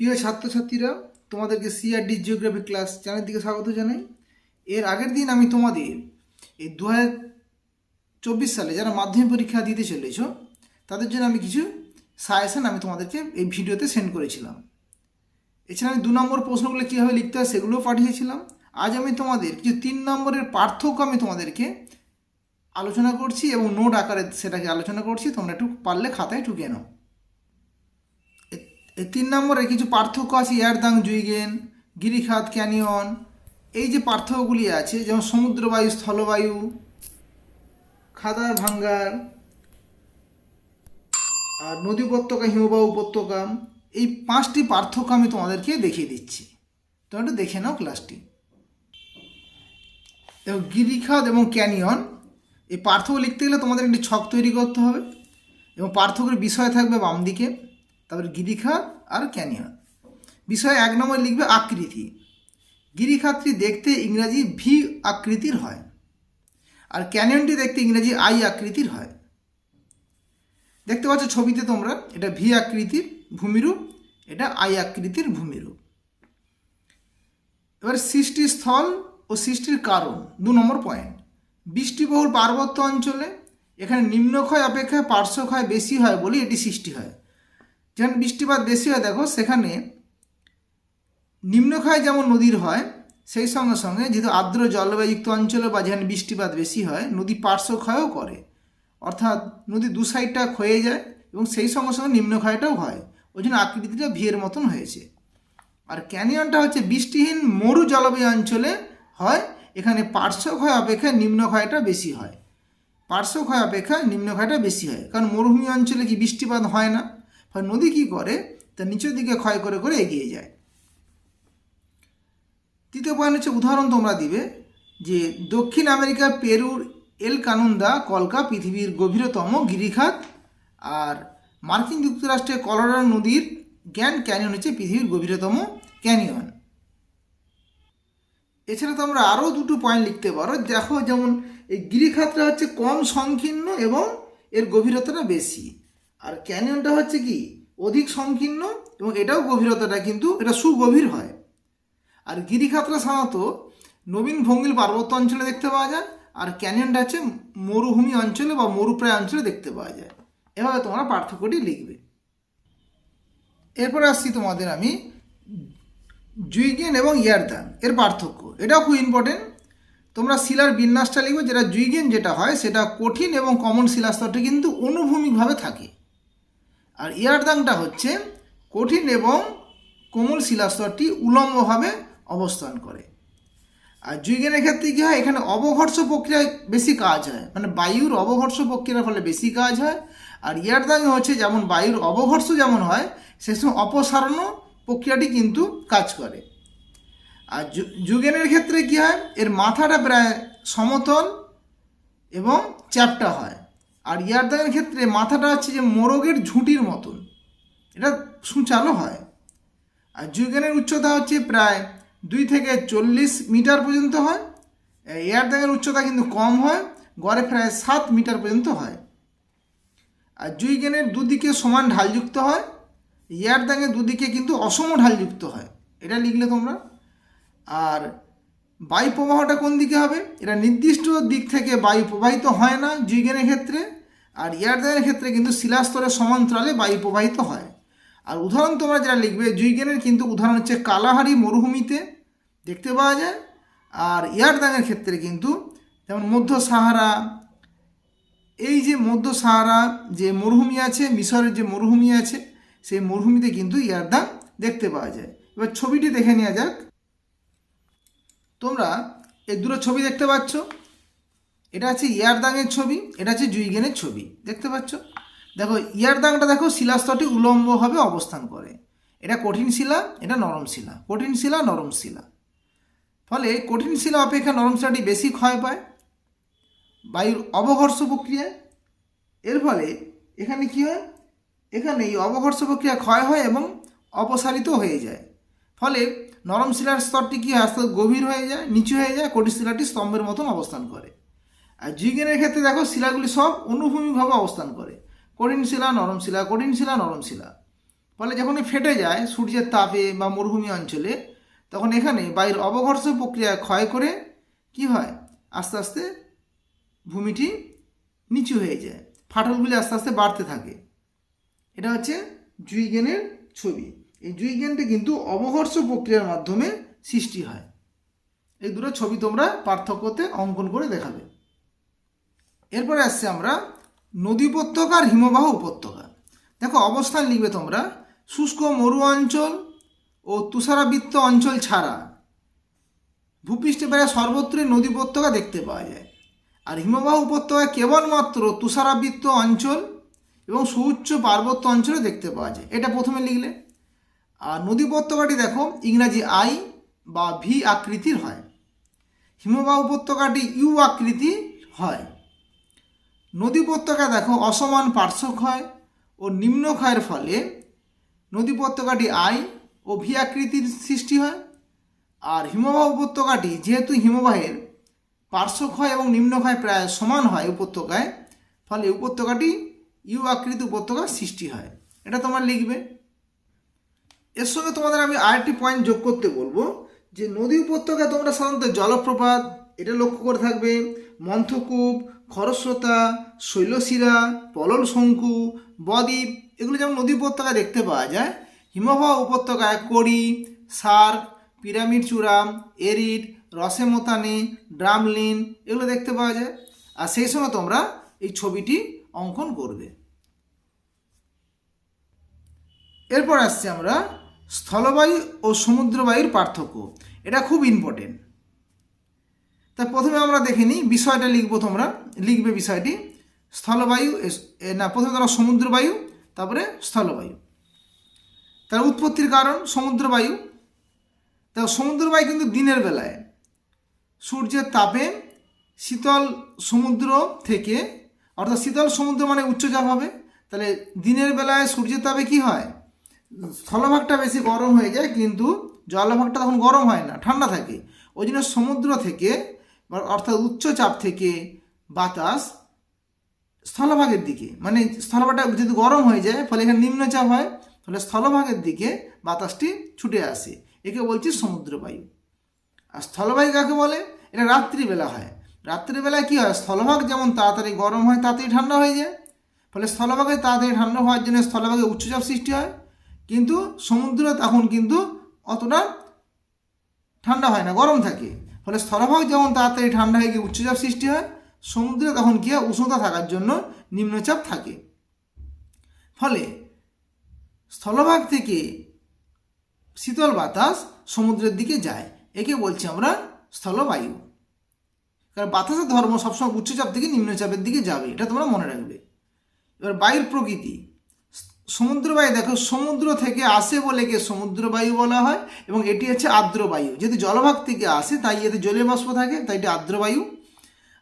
প্রিয় ছাত্রছাত্রীরা, তোমাদেরকে সিআরডি জিওগ্রাফি ক্লাস চ্যানেল থেকে স্বাগত জানাই। এর আগের দিন আমি তোমাদের এই দু চব্বিশ সালে যারা মাধ্যমিক পরীক্ষা দিতে চলেছ, তাদের জন্য আমি কিছু সাজেশন আমি তোমাদেরকে এই ভিডিওতে সেন্ড করেছিলাম। এছাড়া আমি দু নম্বর প্রশ্নগুলো কীভাবে লিখতে হয় সেগুলোও পাঠিয়েছিলাম। আজ আমি তোমাদের কিছু তিন নম্বরের পার্থক্য আমি তোমাদেরকে আলোচনা করছি এবং নোট আকারে সেটাকে আলোচনা করছি। তোমরা একটু পারলে খাতায় টুকে নাও। এই তিন নম্বরে কিছু পার্থক্য আছে এয়ারদাং জুইগেন, গিরিখাত, ক্যানিয়ন। এই যে পার্থক্যগুলি আছে, যেমন সমুদ্রবায়ু, স্থলবায়ু, খাদার ভাঙ্গার, আর নদী উপত্যকা, হিমবাহ উপত্যকা, এই পাঁচটি পার্থক্য আমি তোমাদেরকে দেখিয়ে দিচ্ছি। তোমরা একটু দেখে নাও ক্লাসটি এবং গিরিখাত এবং ক্যানিয়ন, এই পার্থক্য লিখতে গেলে তোমাদের একটি ছক তৈরি করতে হবে এবং পার্থক্যের বিষয় থাকবে বাম দিকে তারপরে গিরিখাত আর ক্যানিয়ন বিষয় এক নম্বর লিখবে আকৃতি। গিরিখাতটি দেখতে ইংরাজি ভি আকৃতির হয় আর ক্যানিয়নটি দেখতে ইংরাজি আই আকৃতির হয়। দেখতে পাচ্ছ ছবিতে তোমরা, এটা ভি আকৃতির ভূমিরূপ, এটা আই আকৃতির ভূমিরূপ। এবার সৃষ্টির স্থল ও সৃষ্টির কারণ, দু নম্বর পয়েন্ট বৃষ্টিবহুল পার্বত্য অঞ্চলে এখানে নিম্নক্ষয় অপেক্ষায় পার্শ্বক্ষয় বেশি হয় বলে এটি সৃষ্টি হয়। যেখানে বৃষ্টিপাত বেশি হয়, দেখো, সেখানে নিম্নক্ষয় যেমন নদীর হয়, সেই সঙ্গে সঙ্গে যেহেতু আর্দ্র জলবায়ুযুক্ত অঞ্চলে বা যেখানে বৃষ্টিপাত বেশি হয়, নদী পার্শ্ব ক্ষয়ও করে। অর্থাৎ নদী দু সাইডটা ক্ষয়ে যায় এবং সেই সঙ্গে সঙ্গে নিম্নক্ষয়টাও হয়। ওই জন্য আকৃতিটা ভিয়ের মতন হয়েছে। আর ক্যানিয়নটা হচ্ছে বৃষ্টিহীন মরু জলবায়ু অঞ্চলে হয়, এখানে পার্শ্বক্ষয় অপেক্ষা নিম্নক্ষয়টা বেশি হয়। পার্শ্বক্ষয় অপেক্ষা নিম্নক্ষয়টা বেশি হয়। কারণ মরুভূমি অঞ্চলে কি বৃষ্টিপাত হয় না? ফলে নদী কী করে? তা নিচের দিকে ক্ষয় করে করে এগিয়ে যায়। তৃতীয় পয়েন্ট হচ্ছে উদাহরণ তোমরা দিবে যে দক্ষিণ আমেরিকার পেরুর, এল কানুন্দা, কলকা পৃথিবীর গভীরতম গিরিখাত আর মার্কিন যুক্তরাষ্ট্রের কলোরাডো নদীর গ্যান্ড ক্যানিয়ন হচ্ছে পৃথিবীর গভীরতম ক্যানিয়ন। এছাড়া তোমরা আরও দুটো পয়েন্ট লিখতে পারো। দেখো যেমন এই গিরিখাতটা হচ্ছে কম সংকীর্ণ এবং এর গভীরতাটা বেশি। আর ক্যানিয়নটা হচ্ছে কি? অধিক সংকীর্ণ এবং এটাও গভীরতাটা কিন্তু এটা সুগভীর হয়। আর গিরিখাতটা সাধারণত নবীন ভঙ্গিল পার্বত্য অঞ্চলে দেখতে পাওয়া যায়, আর ক্যানিয়নটা হচ্ছে মরুভূমি অঞ্চলে বা মরুপ্রায় অঞ্চলে দেখতে পাওয়া যায়। এভাবে তোমরা পার্থক্যটি লিখবে। এরপরে আসছি তোমাদের আমি জুইগেন এবং ইয়ারদান, এর পার্থক্য। এটাও খুব ইম্পর্টেন্ট তোমরা শিলার বিন্যাসটা লিখবে, যেটা জুইগেন যেটা হয়, সেটা কঠিন এবং কমন শিলাস্তরটি কিন্তু অনুভূমিকভাবে থাকে। আর ইয়ারদাংটা হচ্ছে কঠিন এবং কোমল শিলাস্তরটি উলম্বভাবে অবস্থান করে। আর জুইগেনের ক্ষেত্রে কী হয়? এখানে অবঘর্ষ প্রক্রিয়ায় বেশি কাজ হয়। মানে বায়ুর অবঘর্ষ প্রক্রিয়ার ফলে বেশি কাজ হয়। আর ইয়ারদাঙে হচ্ছে যেমন বায়ুর অবঘর্ষ যেমন হয়, সে সময় অপসারণ প্রক্রিয়াটি কিন্তু কাজ করে। আর যুগেনের ক্ষেত্রে কী হয়? এর মাথাটা প্রায় সমতল এবং চ্যাপটা হয়। আর ইয়ারদাঙের ক্ষেত্রে মাথাটা হচ্ছে যে মোরগের ঝুঁটির মতন। এটা সূচালো হয়। আর যুগেনের উচ্চতা হচ্ছে প্রায় দুই থেকে চল্লিশ মিটার পর্যন্ত হয়। এয়ারদাঙের উচ্চতা কিন্তু কম হয়, গড়ে প্রায় সাত মিটার পর্যন্ত হয়। আর জুইগেনের দুদিকে সমান ঢালযুক্ত হয় ইয়ারদাঙের দুদিকে কিন্তু অসম ঢালযুক্ত হয়। এটা লিখলে তোমরা। আর বায়ু প্রবাহটা কোন দিকে হবে? এটা নির্দিষ্ট দিক থেকে বায়ু প্রবাহিত হয় না জুইগেনের ক্ষেত্রে, আর ইয়ারদাঙের ক্ষেত্রে কিন্তু শিলাস্তরের সমান্তরালে বায়ু প্রবাহিত হয়। আর উদাহরণ তোমরা যেটা লিখবে জুইগেনের কিন্তু উদাহরণ হচ্ছে কালাহারি মরুভূমিতে, দেখতে পাওয়া যায়। আর ইয়ারদাঙের ক্ষেত্রে কিন্তু যেমন মধ্য সাহারা, এই যে মধ্য সাহারা যে মরুভূমি আছে মিশরের যে মরুভূমি আছে, সেই মরুভূমিতে কিন্তু ইয়ারদাং দেখতে পাওয়া যায়। এবার ছবিটি দেখে নেওয়া যাক। তোমরা এই দুটো ছবি দেখতে পাচ্ছ। এটা আছে ইয়ারদাংয়ের ছবি, এটা আছে জুইগেনের ছবি। দেখতে পাচ্ছ? দেখো ইয়ারদাংটা দেখো শিলাস্তরটি উলম্বভাবে অবস্থান করে। এটা কঠিন শিলা, এটা নরম শিলা। কঠিন শিলা, নরম শিলা। ফলে কঠিন শিলা অপেক্ষা নরম শিলাটি বেশি ক্ষয় পায় বায়ুর অবঘর্ষ প্রক্রিয়ায়। এর ফলে এখানে কি হয়? এখানে এই অবঘর্ষ প্রক্রিয়া ক্ষয় হয় এবং অপসারিত হয়ে যায়। ফলে নরম শিলার স্তরটি কি হয়? আস্তে গভীর হয়ে যায়, নিচু হয়ে যায় কঠিন শিলাটি স্তম্ভের মতন অবস্থান করে। আর জিগেনের ক্ষেত্রে দেখো, শিলাগুলি সব অনুভূমিকভাবে অবস্থান করে। কঠিন শিলা, নরম শিলা, কঠিন শিলা, নরম শিলা। ফলে যখনই ফেটে যায়, সূর্যের তাপে বা মরুভূমি অঞ্চলে, তখন এখানে বায়ুর অবঘর্ষ প্রক্রিয়া ক্ষয় করে কি হয়? আস্তে আস্তে ভূমিটি নিচু হয়ে যায়। ফাটলগুলি আস্তে আস্তে বাড়তে থাকে। এটা হচ্ছে জুইগেনের ছবি। এই জুইগেনটি কিন্তু অবঘর্ষ প্রক্রিয়ার মাধ্যমে সৃষ্টি হয়। এই দুটো ছবি তোমরা পার্থক্যতে অঙ্কন করে দেখাবে। এরপরে আসছে আমরা নদী উপত্যকা আর হিমবাহ উপত্যকা। দেখো, অবস্থান লিখবে তোমরা, শুষ্ক মরু অঞ্চল ও তুষারাবৃত্ত অঞ্চল ছাড়া। ভূপৃষ্ঠে প্রায় সর্বত্রই নদী উপত্যকা দেখতে পাওয়া যায়। আর হিমবাহ উপত্যকায় কেবলমাত্র তুষারাবৃত্ত অঞ্চল এবং সুউচ্চ পার্বত্য অঞ্চলে দেখতে পাওয়া যায়। এটা প্রথমে লিখলে। আর নদী উপত্যকাটি দেখো, ইংরাজি আই বা ভি আকৃতির হয়। হিমবাহ উপত্যকাটি ইউ আকৃতি হয়। নদী উপত্যকা দেখো, অসমান পার্শ্বক্ষয় ও নিম্নক্ষয়ের ফলে নদী উপত্যকাটি আই ও ভি আকৃতির সৃষ্টি হয়। আর হিমবাহ উপত্যকাটি যেহেতু হিমবাহের পার্শ্বক্ষয় এবং নিম্নক্ষয় প্রায় সমান হয় উপত্যকায়, ফলে উপত্যকাটি ইউ আকৃতি উপত্যকার সৃষ্টি হয়। এটা তোমরা লিখবে। এর সঙ্গে তোমাদের আমি আরেকটি পয়েন্ট যোগ করতে বলব, যে নদী উপত্যকায় তোমরা সাধারণত জলপ্রপাত, এটা লক্ষ্য করে থাকবে, মন্থকূপ, খরস্রোতা, শৈলশিরা পলল শঙ্কু বদ্বীপ, এগুলো যেমন নদী উপত্যকায় দেখতে পাওয়া যায়, হিমবাহ উপত্যকায় কড়ি সার্ক পিরামিড চূড়াম এরিড রসে মোতানি ড্রামলিন, এগুলো দেখতে পাওয়া যায়, আর সেই সময় তোমরা এই ছবিটি অঙ্কন করবে। এরপর আসছি আমরা স্থলবায়ু ও সমুদ্রবায়ুর পার্থক্য। এটা খুব ইম্পর্টেন্ট তা প্রথমে আমরা দেখে নিই, বিষয়টা লিখব তোমরা। লিখবে বিষয়টি, স্থলবায়ু না, প্রথমে তোমরা সমুদ্রবায়ু, তারপরে স্থলবায়ু। তার উৎপত্তির কারণ, সমুদ্রবায়ু। তা সমুদ্রবায়ু কিন্তু দিনের বেলায়। সূর্যের তাপে শীতল সমুদ্র থেকে, অর্থাৎ শীতল সমুদ্র মানে উচ্চচাপ হবে। তাহলে দিনের বেলায় সূর্যের তাপে কি হয়? স্থলভাগটা বেশি গরম হয়ে যায়, কিন্তু জলভাগটা তখন গরম হয় না, ঠান্ডা থাকে। ওই জন্য সমুদ্র থেকে, অর্থাৎ উচ্চচাপ থেকে বাতাস স্থলভাগের দিকে। মানে স্থলভাগটা যদি গরম হয়ে যায়, ফলে এখানে নিম্নচাপ হয়, ফলে স্থলভাগের দিকে বাতাসটি ছুটে আসে। একে বলছি সমুদ্রবায়ু। আর স্থলবায়ু কাকে বলে? এটা রাত্রিবেলা হয়। রাত্রিবেলায় কি হয়? স্থলভাগ যেমন তাড়াতাড়ি গরম হয় তাড়াতাড়ি ঠান্ডা হয়ে যায়। ফলে স্থলভাগে তাড়াতাড়ি ঠান্ডা হওয়ার জন্য স্থলভাগে উচ্চচাপ সৃষ্টি হয়। কিন্তু সমুদ্র তখন কিন্তু অতটা ঠান্ডা হয় না, গরম থাকে। ফলে স্থলভাগ যেমন তাড়াতাড়ি ঠান্ডা হয়ে গিয়ে উচ্চচাপ সৃষ্টি হয়, সমুদ্রে তখন কি উষ্ণতা থাকার জন্য নিম্নচাপ থাকে। ফলে স্থলভাগ থেকে শীতল বাতাস সমুদ্রের দিকে যায়, একে বলছি আমরা স্থলবায়ু। কারণ বাতাসের ধর্ম সবসময় উচ্চচাপ থেকে নিম্নচাপের দিকে যাবে, এটা তোমরা মনে রাখবে। এবার বায়ুর প্রকৃতি। সমুদ্র বায়ু দেখো সমুদ্র থেকে আসে বলে কে সমুদ্র বায়ু বলা হয়? এবং এটি হচ্ছে আর্দ্র বায়ু যেহেতু জলভাগ থেকে আসে, তাই এতে জলীয় বাষ্প থাকে, তাই এটি আর্দ্রবায়ু।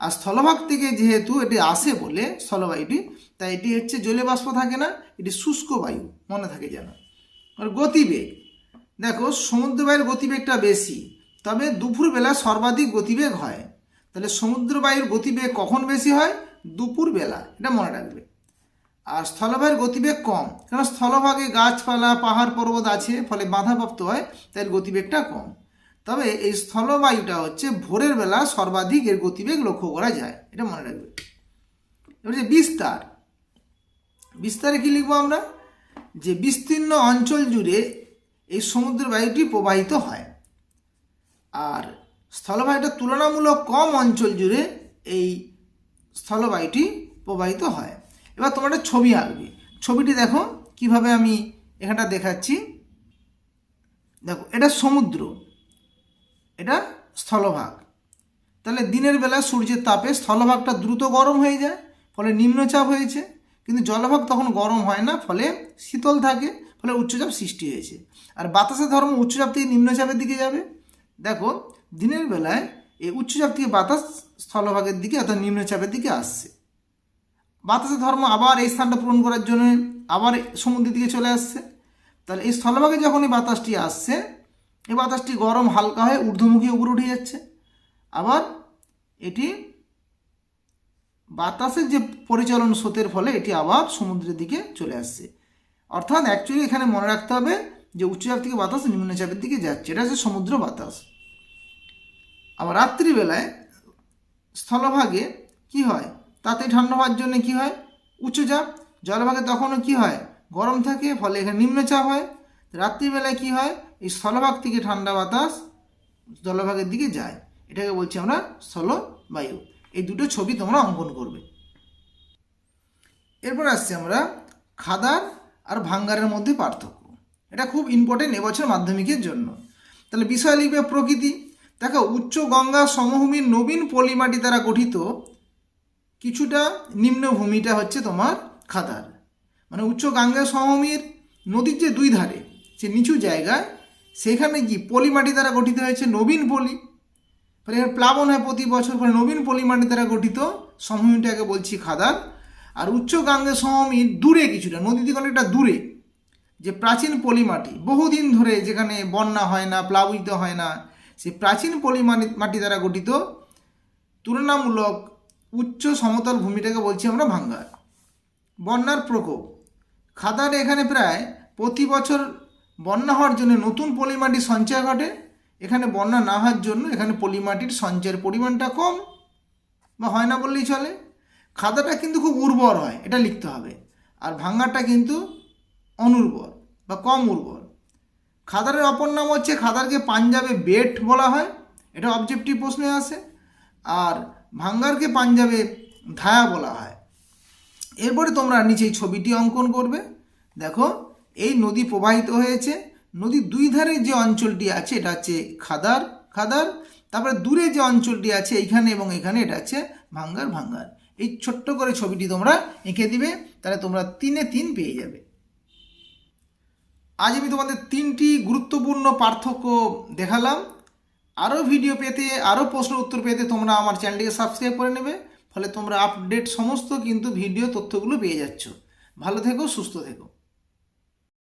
আর স্থলভাগ থেকে যেহেতু এটি আসে বলে, স্থলবায়ুটি, তাই এটি হচ্ছে জলীয় বাষ্প থাকে না, এটি শুষ্ক বায়ু, মনে থাকে যেন। আর গতিবেগ, দেখো সমুদ্রবায়ুর গতিবেগটা বেশি, তবে দুপুরবেলা সর্বাধিক গতিবেগ হয়। তাহলে সমুদ্রবায়ুর গতিবেগ কখন বেশি হয়? দুপুরবেলা, এটা মনে রাখবে। আর স্থলভাগের গতিবেগ কম। কারণ স্থলভাগে গাছপালা, পাহাড় পর্বত আছে, ফলে বাধাপ্রাপ্ত হয়, তাই গতিবেগটা কম। তবে এই স্থলবায়ুটা হচ্ছে ভোরের বেলা সর্বাধিক এর গতিবেগ লক্ষ্য করা যায়, এটা মনে রাখবে। এবার যে বিস্তার, বিস্তারে কি লিখব আমরা? যে বিস্তীর্ণ অঞ্চল জুড়ে এই সমুদ্র বায়ুটি প্রবাহিত হয়। আর স্থলবায়ুটা তুলনামূলক কম অঞ্চল জুড়ে এই স্থলবায়ুটি প্রবাহিত হয়। এবার তোমরা একটা ছবি আঁকবে। ছবিটি দেখো, কীভাবে আমি এখানটা দেখাচ্ছি। দেখো, এটা সমুদ্র। এটা স্থলভাগ। তাহলে দিনের বেলা সূর্যের তাপে স্থলভাগটা দ্রুত গরম হয়ে যায়, ফলে নিম্নচাপ হয়েছে। কিন্তু জলভাগ তখন গরম হয় না, ফলে শীতল থাকে, ফলে উচ্চচাপ সৃষ্টি হয়েছে। আর বাতাসের ধর্ম উচ্চচাপ থেকে নিম্নচাপের দিকে যাবে। দেখো, দিনের বেলায় এই উচ্চচাপ থেকে বাতাস স্থলভাগের দিকে অর্থাৎ নিম্নচাপের দিকে আসছে। বাতাসের ধর্ম আবার এই স্থানটা পূরণ করার জন্য আবার সমুদ্রের দিকে চলে আসছে। তাহলে এই স্থলভাগে যখন এই বাতাসটি আসছে, এই বাতাসটি গরম হালকা হয়ে ঊর্ধ্বমুখী উপরে উঠে যাচ্ছে। আবার এটি বাতাসের যে পরিচালন স্রোতের ফলে এটি আবার সমুদ্রের দিকে চলে আসছে। অর্থাৎ অ্যাকচুয়ালি এখানে মনে রাখতে হবে যে উচ্চচাপ থেকে বাতাস নিম্নচাপের দিকে যাচ্ছে। এটা হচ্ছে সমুদ্র বাতাস। আবার রাত্রিবেলায় স্থলভাগে কি হয়? তাতে ঠান্ডা হওয়ার জন্য কি হয়? উচ্চচাপ জলভাগে তখনও কি হয়? গরম থাকে, ফলে এখানে নিম্নচাপ হয়। রাত্রিবেলায় কি হয়? এই স্থলভাগ থেকে ঠান্ডা বাতাস জলভাগের দিকে যায়। এটাকে বলছি আমরা স্থলবায়ু। এই দুটো ছবি তোমরা অঙ্কন করবে। এরপর আসছি আমরা খাদার আর ভাঙ্গারের মধ্যে পার্থক্য। এটা খুব ইম্পর্টেন্ট এবছর মাধ্যমিকের জন্য। তাহলে বিষয় লিখবে প্রকৃতি। দেখো, উচ্চ গঙ্গা সমভূমির নবীন পলিমাটি দ্বারা গঠিত কিছুটা নিম্নভূমিটা হচ্ছে তোমার খাদার মানে উচ্চ গঙ্গা সমভূমির নদীর যে দুই ধারে, যে নিচু জায়গায়, সেখানে কি পলিমাটি দ্বারা গঠিত হয়েছে? নবীন পলি। ফলে এর প্লাবন হয় প্রতি বছর, ফলে নবীন পলিমাটি দ্বারা গঠিত সমভূমিটাকে বলছি খাদার। আর উচ্চ গাঙ্গে সমভূমির দূরে কিছুটা নদী অনেকটা দূরে, যে প্রাচীন পলিমাটি বহুদিন ধরে যেখানে বন্যা হয় না, প্লাবিত হয় না সেই প্রাচীন পলিমাটি মাটি দ্বারা গঠিত, তুলনামূলক উচ্চ সমতল ভূমিটাকে বলছি আমরা ভাঙ্গার। বন্যার প্রকোপ। খাদার এখানে প্রায় প্রতি বছর বন্যা হওয়ার জন্য নতুন পলিমাটি সঞ্চয় ঘটে। এখানে বন্যা না হওয়ার জন্য এখানে পলিমাটির সঞ্চয়ের পরিমাণটা কম বা হয় না বললেই চলে। খাদাটা কিন্তু খুব উর্বর হয়, এটা লিখতে হবে। আর ভাঙ্গারটা কিন্তু অনুর্বর বা কম উর্বর। খাদারের অপর নাম হচ্ছে খাদারকে পাঞ্জাবে বেট বলা হয়। এটা অবজেক্টিভ প্রশ্নে আসে। আর ভাঙ্গারকে পাঞ্জাবে ধায়া বলা হয়। এরপরে তোমরা নিচে এই ছবিটি অঙ্কন করবে। দেখো, এই নদী প্রবাহিত হয়েছে। নদীর দুই ধারে যে অঞ্চলটি আছে, এটা হচ্ছে খাদার খাদার। তারপরে দূরে যে অঞ্চলটি আছে, এইখানে এবং এখানে, এটা হচ্ছে ভাঙ্গার ভাঙ্গার। এই ছোট্ট করে ছবিটি তোমরা এঁকে দিবে, তাহলে তোমরা তিনে তিন পেয়ে যাবে। আজ আমি তোমাদের তিনটি গুরুত্বপূর্ণ পার্থক্য দেখালাম। আরও ভিডিও পেতে আরও প্রশ্ন উত্তর পেতে তোমরা আমার চ্যানেলটিকে সাবস্ক্রাইব করে নেবে। ফলে তোমরা আপডেট সমস্ত কিন্তু ভিডিও তথ্যগুলো পেয়ে যাচ্ছ। ভালো থেকো, সুস্থ থেকো।